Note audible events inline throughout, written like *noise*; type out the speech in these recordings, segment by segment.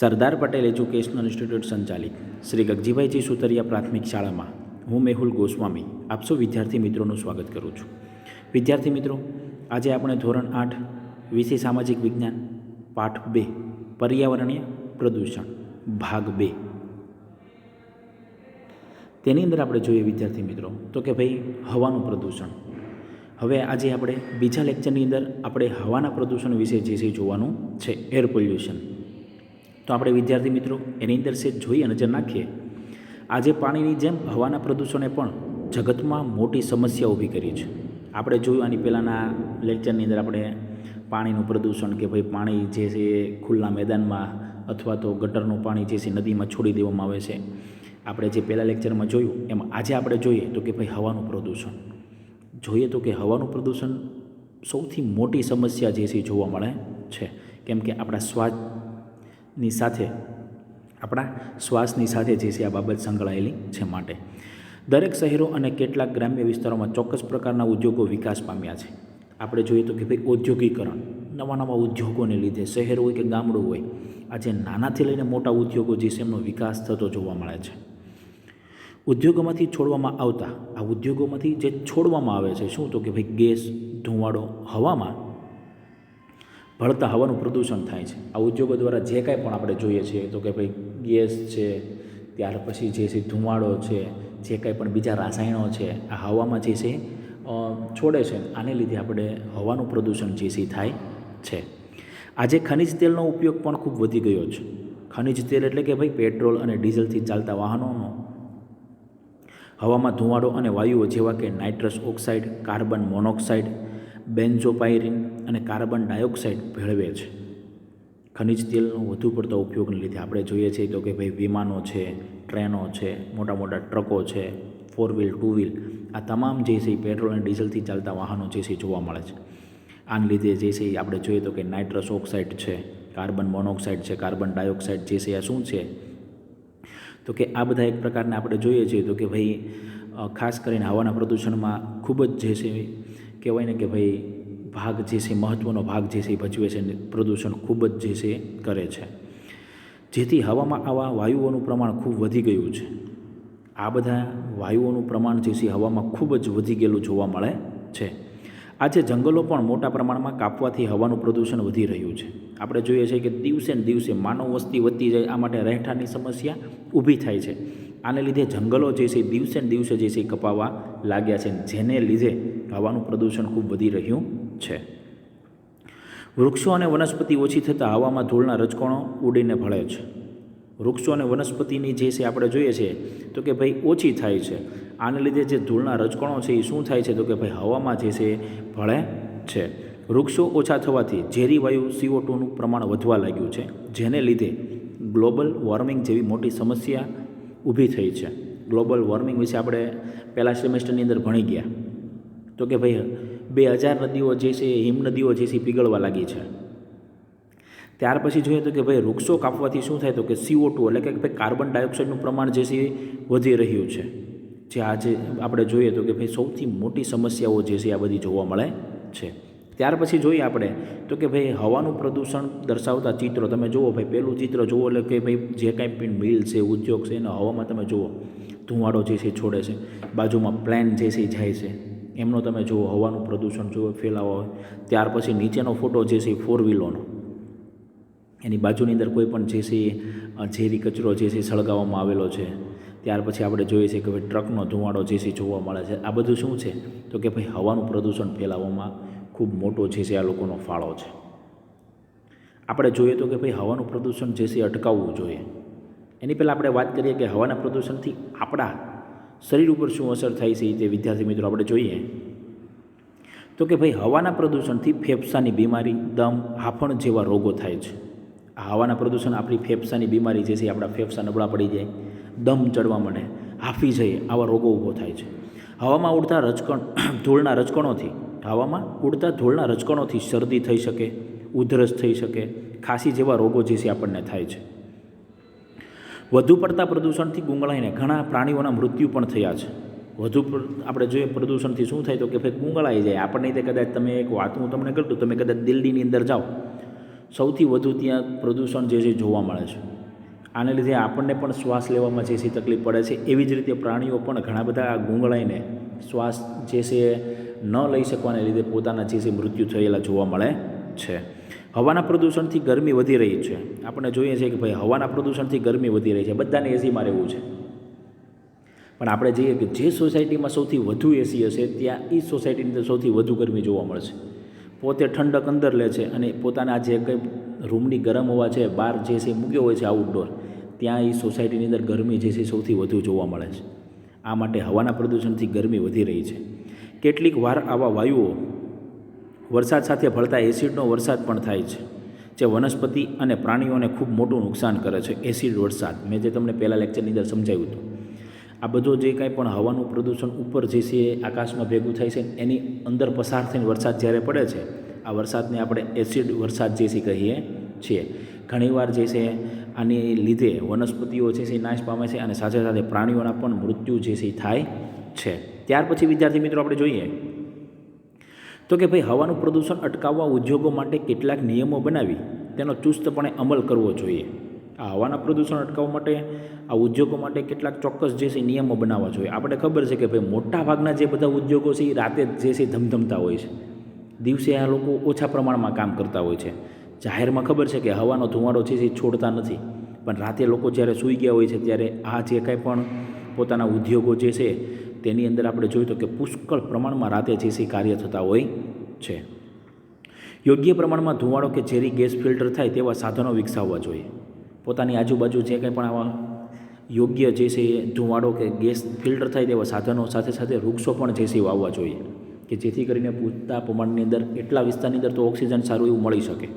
Sardar Patel educational institute સંચાલિત. શ્રી ગગજીભાઈજી સુતરિયા પ્રાથમિક શાળામાં. હું મેહુલ ગોસ્વામી. આપસો વિદ્યાર્થી મિત્રોનું સ્વાગત કરું છું. વિદ્યાર્થી મિત્રો, આજે આપણે ધોરણ આઠ, વિષય સામાજિક વિજ્ઞાન, પાઠ બે, પર્યાવરણીય પ્રદૂષણ, ભાગ બે. તેની અંદર આપણે જોઈએ વિદ્યાર્થી મિત્રો, તો કે ભાઈ હવાનું પ્રદૂષણ. હવે આજે આપણે બીજા લેક્ચરની અંદર આપણે હવાના પ્રદૂષણ વિશે જે છે જોવાનું છે. એર પોલ્યુશન તો આપણે વિદ્યાર્થી મિત્રો, એની અંદર સેજ જોઈએ નજર નાખીએ. આજે પાણીની જેમ હવાના પ્રદૂષણે પણ જગતમાં મોટી સમસ્યા ઊભી કરી છે. આપણે જોયું આની પહેલાંના લેક્ચરની અંદર આપણે પાણીનું પ્રદૂષણ કે ભાઈ પાણી જે છે એ ખુલ્લા મેદાનમાં અથવા તો ગટરનું પાણી જે છે નદીમાં છોડી દેવામાં આવે છે. આપણે જે પહેલાં લેક્ચરમાં જોયું, એમ આજે આપણે જોઈએ તો કે ભાઈ હવાનું પ્રદૂષણ. જોઈએ તો કે હવાનું પ્રદૂષણ સૌથી મોટી સમસ્યા જે છે જોવા મળે છે. કેમ કે આપણા શ્વાસની સાથે, આપણા શ્વાસની સાથે જે છે આ બાબત સંકળાયેલી છે માટે. દરેક શહેરો અને કેટલાક ગ્રામ્ય વિસ્તારોમાં ચોક્કસ પ્રકારના ઉદ્યોગો વિકાસ પામ્યા છે. આપણે જોઈએ તો કે ભાઈ ઔદ્યોગિકરણ, નવા નવા ઉદ્યોગોને લીધે શહેર હોય કે ગામડું હોય, આજે નાનાથી લઈને મોટા ઉદ્યોગો જે છે એમનો વિકાસ થતો જોવા મળે છે. ઉદ્યોગોમાંથી છોડવામાં આવતા, આ ઉદ્યોગોમાંથી જે છોડવામાં આવે છે, શું તો કે ભાઈ ગેસ ધુમાડો હવામાં ભળતા હવાનું પ્રદૂષણ થાય છે. આ ઉદ્યોગો દ્વારા જે કાંઈ પણ આપણે જોઈએ છીએ, તો કે ભાઈ ગેસ છે, ત્યાર પછી જે છે ધુમાડો છે, જે કાંઈ પણ બીજા રાસાયણો છે, આ હવામાં જે છે છોડે છે, આને લીધે આપણે હવાનું પ્રદૂષણ જે છે થાય છે. આજે ખનિજ તેલનો ઉપયોગ પણ ખૂબ વધી ગયો છે. ખનિજ તેલ એટલે કે ભાઈ પેટ્રોલ અને ડીઝલથી ચાલતા વાહનોનો હવામાં ધુમાડો અને વાયુઓ જેવા કે nitrous oxide, carbon monoxide, benzopyrene અને કાર્બન ડાયોક્સાઇડ ભેળવે છે. ખનિજ તેલનો વધુ પડતો ઉપયોગને લીધે આપણે જોઈએ છીએ તો કે ભાઈ વિમાનો છે, ટ્રેનો છે મોટા મોટા ટ્રકો છે ફોર વ્હીલ ટુ વ્હીલ આ તમામ જે છે એ પેટ્રોલ અને ડીઝલથી ચાલતા વાહનો જે છે જોવા મળે છે. આને લીધે જે છે એ આપણે જોઈએ તો કે નાઇટ્રસ ઓક્સાઇડ છે, કાર્બન મોનોક્સાઇડ છે, કાર્બન ડાયોક્સાઇડ જે છે આ શું છે? તો કે આ બધા એક પ્રકારના આપણે જોઈએ છીએ તો કે ભાઈ ખાસ કરીને હવાના પ્રદૂષણમાં ખૂબ જ જે છે કહેવાય ને કે ભાઈ ભાગ જે છે મહત્ત્વનો ભાગ જે છે એ ભજવે છે પ્રદૂષણ ખૂબ જ જે છે કરે છે. જેથી હવામાં આવા વાયુઓનું પ્રમાણ ખૂબ વધી ગયું છે. આ બધા વાયુઓનું પ્રમાણ જે છે હવામાં ખૂબ જ વધી ગયેલું જોવા મળે છે. આજે જંગલો પણ મોટા પ્રમાણમાં કાપવાથી હવાનું પ્રદૂષણ વધી રહ્યું છે. આપણે જોઈએ છીએ કે દિવસે ને દિવસે માનવ વસ્તી વધતી જાય, આ માટે રહેઠાણની સમસ્યા ઊભી થાય છે. આને લીધે જંગલો જે છે દિવસે ને દિવસે જે છે કપાવા લાગ્યા છે. જેને લીધે હવાનું પ્રદૂષણ ખૂબ વધી રહ્યું છે. વૃક્ષો અને વનસ્પતિ ઓછી થતાં હવામાં ધૂળના રજકણો ઉડીને ભળે છે. વૃક્ષો અને વનસ્પતિની જે છે આપણે જોઈએ છીએ તો કે ભાઈ ઓછી થાય છે. આને લીધે જે ધૂળના રજકણો છે એ શું થાય છે, તો કે ભાઈ હવામાં જે છે એ ભળે છે. વૃક્ષો ઓછા થવાથી ઝેરી વાયુ સીઓ ટુનું પ્રમાણ વધવા લાગ્યું છે, જેને લીધે ગ્લોબલ વોર્મિંગ જેવી મોટી સમસ્યા ઊભી થઈ છે. ગ્લોબલ વોર્મિંગ વિશે આપણે પહેલાં સેમેસ્ટરની અંદર ભણી ગયા. તો કે ભાઈ બે હજાર નદીઓ જે છે હિમ નદીઓ જે છે પીગળવા લાગી છે. ત્યાર પછી જોઈએ તો કે ભાઈ વૃક્ષો કાપવાથી શું થાય તો કે સીઓ ટુ એટલે કે ભાઈ કાર્બન ડાયોક્સાઇડનું પ્રમાણ જે છે એ વધી રહ્યું છે. જે આજે આપણે જોઈએ તો કે ભાઈ સૌથી મોટી સમસ્યાઓ જે છે આ બધી જોવા મળે છે. ત્યાર પછી જોઈએ આપણે તો કે ભાઈ હવાનું પ્રદૂષણ દર્શાવતા ચિત્રો તમે જુઓ ભાઈ પહેલું ચિત્ર જુઓ એટલે કે ભાઈ જે કાંઈ પણ મિલ છે, ઉદ્યોગ છે, એના હવામાં તમે જુઓ. ધુમાડો જે છે છોડે છે. બાજુમાં પ્લેન જે છે જાય છે. એમનો તમે જુઓ, હવાનું પ્રદૂષણ જુઓ ફેલાવો હોય, ત્યાર પછી નીચેનો ફોટો જે છે ફોર વ્હીલોનો એની બાજુની અંદર કોઈ પણ જે છે ઝેરી કચરો જે છે સળગાવવામાં આવેલો છે. ત્યાર પછી આપણે જોઈએ છીએ કે ભાઈ ટ્રકનો ધુમાડો જે છે જોવા મળે છે. આ બધું શું છે? તો કે ભાઈ હવાનું પ્રદૂષણ ફેલાવવામાં ખૂબ મોટો જે છે આ લોકોનો ફાળો છે. આપણે જોઈએ તો કે ભાઈ હવાનું પ્રદૂષણ જે છે અટકાવવું જોઈએ. એની પહેલાં આપણે વાત કરીએ કે હવાના પ્રદૂષણથી આપણા શરીર ઉપર શું અસર થાય છે તે વિદ્યાર્થી મિત્રો આપણે જોઈએ. તો કે ભાઈ હવાના પ્રદૂષણથી ફેફસાની બીમારી, દમ, હાફણ જેવા રોગો થાય છે. આ હવાના પ્રદૂષણ આપણી ફેફસાની બીમારી જે છે આપણા ફેફસા નબળા પડી જાય, દમ ચડવા માંડે, હાફી જઈએ આવા રોગો ઊભો થાય છે. હવામાં ઉડતા રજકણ, *clears throat* ધૂળના રજકણોથી, હવામાં ઉડતા ધૂળના રજકણોથી શરદી થઈ શકે, ઉધરસ થઈ શકે, ખાંસી જેવા રોગો જે છે આપણને થાય છે. વધુ પડતા પ્રદૂષણથી ગુંગળાઈને ઘણા પ્રાણીઓના મૃત્યુ પણ થયા છે. વધુ આપણે જોઈએ પ્રદૂષણથી શું થાય તો કે ભાઈ ગુંગળાઈ જાય. આપણને તે કદાચ તમે એક વાત, હું તમને કરતું તમે કદાચ દિલ્હીની અંદર જાઓ. સૌથી વધુ ત્યાં પ્રદૂષણ જે છે જોવા મળે છે. આને લીધે આપણને પણ શ્વાસ લેવામાં જે છે તકલીફ પડે છે, એવી જ રીતે પ્રાણીઓ પણ ઘણા બધા ગુંગળાઈને શ્વાસ જે છે ન લઈ શકવાને લીધે પોતાના જે છે મૃત્યુ થયેલા જોવા મળે. છે. હવાના પ્રદૂષણથી ગરમી વધી રહી છે. આપણે જોઈએ છીએ કે ભાઈ હવાના પ્રદૂષણથી ગરમી વધી રહી છે. બધાને એસીમાં રહેવું છે. પણ આપણે જોઈએ કે જે સોસાયટીમાં સૌથી વધુ એસી હશે, ત્યાં એ સોસાયટીની અંદર સૌથી વધુ ગરમી જોવા મળશે. પોતે ઠંડક અંદર લે છે અને પોતાના જે કંઈ રૂમની ગરમ હવા છે બહાર જે છે મૂક્યો હોય છે આઉટડોર ત્યાં એ સોસાયટીની અંદર ગરમી જે છે સૌથી વધુ જોવા મળે છે. આ માટે હવાના પ્રદૂષણથી ગરમી વધી રહી છે. કેટલીક વાર આવા વાયુઓ વરસાદ સાથે ભળતા એસિડનો વરસાદ પણ થાય છે, જે વનસ્પતિ અને પ્રાણીઓને ખૂબ મોટું નુકસાન કરે છે. એસિડ વરસાદ. મેં જે તમને પહેલાં લેક્ચરની અંદર સમજાવ્યું હતું. આ બધો જે કાંઈ પણ હવાનું પ્રદૂષણ ઉપર જે છે આકાશમાં ભેગું થાય છે એની અંદર પસાર થઈને વરસાદ જ્યારે પડે છે, આ વરસાદને આપણે એસિડ વરસાદ જે છે કહીએ છીએ. ઘણીવાર જે છે આની લીધે વનસ્પતિઓ જે છે નાશ પામે છે અને સાથે સાથે પ્રાણીઓના પણ મૃત્યુ જે છે થાય છે. ત્યાર પછી વિદ્યાર્થી મિત્રો આપણે જોઈએ તો કે ભાઈ હવાનું પ્રદૂષણ અટકાવવા ઉદ્યોગો માટે કેટલાક નિયમો બનાવી, તેનો ચુસ્તપણે અમલ કરવો જોઈએ. આ હવાના પ્રદૂષણ અટકાવવા માટે, આ ઉદ્યોગો માટે કેટલાક ચોક્કસ જે છે નિયમો બનાવવા જોઈએ. આપણે ખબર છે કે ભાઈ મોટા ભાગના જે બધા ઉદ્યોગો છે એ રાતે જે છે ધમધમતા હોય છે. દિવસે આ લોકો ઓછા પ્રમાણમાં કામ કરતા હોય છે. જાહેરમાં ખબર છે કે હવાનો ધુમાડો છે એ છોડતા નથી. પણ રાતે લોકો જ્યારે સૂઈ ગયા હોય છે ત્યારે આ જે કાંઈ પણ પોતાના ઉદ્યોગો જે છે તેની અંદર આપણે જોયું તો કે પુષ્કળ પ્રમાણમાં રાતે જેસી કાર્ય થતા હોય છે. યોગ્ય પ્રમાણમાં ધુમાડો કે ઝેરી ગેસ ફિલ્ટર થાય તેવા સાધનો વિકસાવવા જોઈએ. પોતાની આજુબાજુ જે કંઈ પણ આવા યોગ્ય જે છે ધુમાડો કે ગેસ ફિલ્ટર થાય તેવા સાધનો સાથે સાથે વૃક્ષો પણ જે છે વાવવા જોઈએ. કે જેથી કરીને પૂરતા પ્રમાણની અંદર એટલા વિસ્તારની અંદર તો ઓક્સિજન સારું એવું મળી શકે.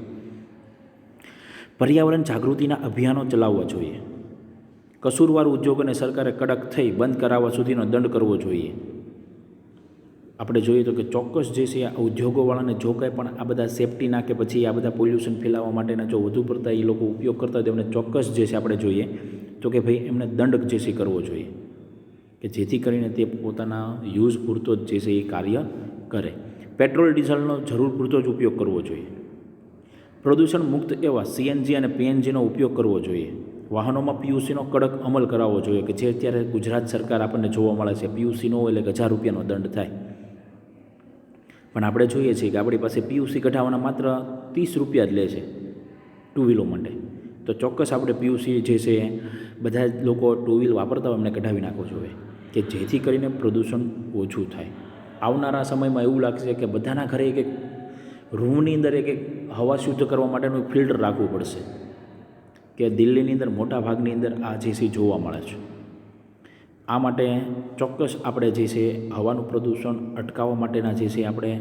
પર્યાવરણ જાગૃતિના અભિયાનો ચલાવવા જોઈએ. કસૂરવાર ઉદ્યોગોને સરકારે કડક થઈ બંધ કરાવવા સુધીનો દંડ કરવો જોઈએ. આપણે જોઈએ તો કે ચોક્કસ જે છે આ ઉદ્યોગોવાળાને જો કંઈ પણ આ બધા સેફટી કે પછી આ બધા પોલ્યુશન ફેલાવવા માટેના જો વધુ પડતા એ લોકો ઉપયોગ કરતા હોય તેમને ચોક્કસ જે છે આપણે જોઈએ તો કે ભાઈ એમને દંડ જે છે કરવો જોઈએ. કે જેથી કરીને તે પોતાના યુઝ પૂરતો જ જે છે એ કાર્ય કરે. પેટ્રોલ, ડીઝલનો જરૂર પૂરતો જ ઉપયોગ કરવો જોઈએ. પ્રદૂષણ મુક્ત એવા સીએનજી અને પીએનજીનો ઉપયોગ કરવો જોઈએ. વાહનોમાં પીયુસીનો કડક અમલ કરાવવો જોઈએ કે જે અત્યારે ગુજરાત સરકાર આપણને જોવા મળે છે પીયુસીનો એટલે હજાર રૂપિયાનો દંડ થાય. પણ આપણે જોઈએ છીએ કે આપણી પાસે પીયુસી કઢાવવાના માત્ર ત્રીસ રૂપિયા જ લે છે ટુ વ્હીલો માટે. તો ચોક્કસ આપણે પીયુસી જે છે બધા જ લોકો ટુ વ્હીલ વાપરતા હોય એમને કઢાવી નાખવો જોઈએ કે જેથી કરીને પ્રદૂષણ ઓછું થાય. આવનારા સમયમાં એવું લાગશે કે બધાના ઘરે એક એક રૂમની અંદર એક એક હવા શુદ્ધ કરવા માટેનું ફિલ્ટર રાખવું પડશે કે દિલ્હીની અંદર, મોટા ભાગની અંદર આ જે છે જોવા મળે છે. આ માટે ચોક્કસ આપણે જે છે હવાનું પ્રદૂષણ અટકાવવા માટેના જે છે આપણે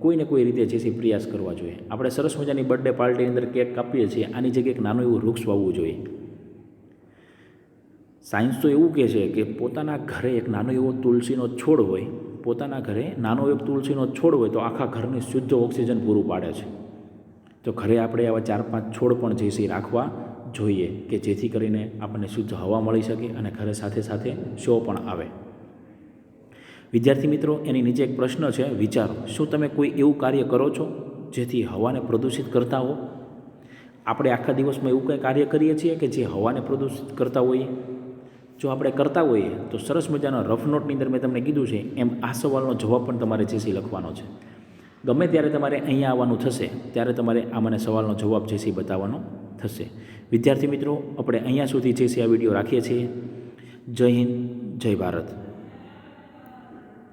કોઈને કોઈ રીતે જે છે પ્રયાસ કરવા જોઈએ. આપણે સરસ મજાની બર્થડે પાર્ટીની અંદર કેક કાપીએ છીએ, આની જગ્યાએ એક નાનું એવું વૃક્ષ વાવવું જોઈએ. સાયન્સ તો એવું કહે છે કે પોતાના ઘરે એક નાનો એવો તુલસીનો છોડ હોય, પોતાના ઘરે નાનો એક તુલસીનો છોડ હોય તો આખા ઘરને શુદ્ધ ઓક્સિજન પૂરું પાડે છે. તો ઘરે આપણે આવા ચાર પાંચ છોડ પણ જે છે રાખવા જોઈએ કે જેથી કરીને આપણને શુદ્ધ હવા મળી શકે અને ઘરે સાથે સાથે શો પણ આવે. વિદ્યાર્થી મિત્રો, એની નીચે એક પ્રશ્ન છે, વિચારો, શું તમે કોઈ એવું કાર્ય કરો છો જેથી હવાને પ્રદૂષિત કરતા હો? આપણે આખા દિવસમાં એવું કંઈ કાર્ય કરીએ છીએ કે જે હવાને પ્રદૂષિત કરતા હોઈએ? જો આપણે કરતા હોઈએ, તો સરસ મજાના રફ નોટની અંદર મેં તમને કીધું છે, એમ આ સવાલનો જવાબ પણ તમારે જે છે લખવાનો છે. ગમે ત્યારે તમારે અહીંયા આવવાનું થશે, ત્યારે તમારે આ મને સવાલનો જવાબ જે છે બતાવવાનો થશે. વિદ્યાર્થી મિત્રો, આપણે અહીંયા સુધી જે છે આ વીડિયો રાખીએ છીએ. જય હિન્દ, જય ભારત.